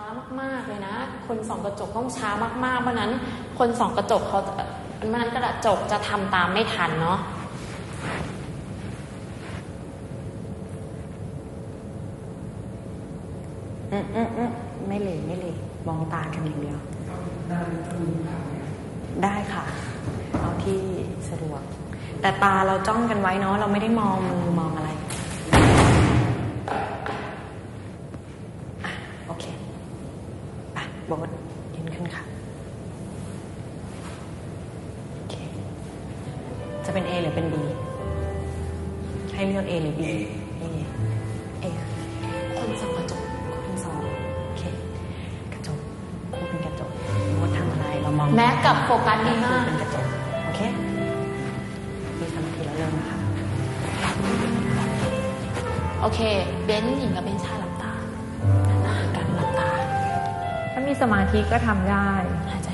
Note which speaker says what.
Speaker 1: ช้ามากๆเลยนะ คนส่องกระจกต้องช้ามากๆ เพราะฉะนั้น คนส่องกระจกเขาจะเพราะฉะนั้นกระจกจะทำตามไม่ทันเนาะ
Speaker 2: อืมอืมอืมไม่เลยไม่เลยมองตากันอย่างเดียว ได้ค่ะ เอาที่สะดวก แต่ตาเราจ้องกันไว้เนาะเราไม่ได้มองมือมองอะไรอะโอเคไป โบทยืนขึ้นค่ะโอเคจะเป็น A หรือเป็น B ให้เลือก A หรือ B A A
Speaker 1: คนส่องกระจก
Speaker 2: คนสองโอเคกระจกคู่เป็นกระจกโบททำอะไรเรามอง
Speaker 1: แม็กกับโฟกัสดีมาก
Speaker 2: เป็นกระจกโอเคมีสมาธิแล้วเริ่มนะคะ
Speaker 1: โอเค เบนซ์หญิงกับเบนซ์ชาย
Speaker 3: สมาธิก็ทำได้
Speaker 1: ใจ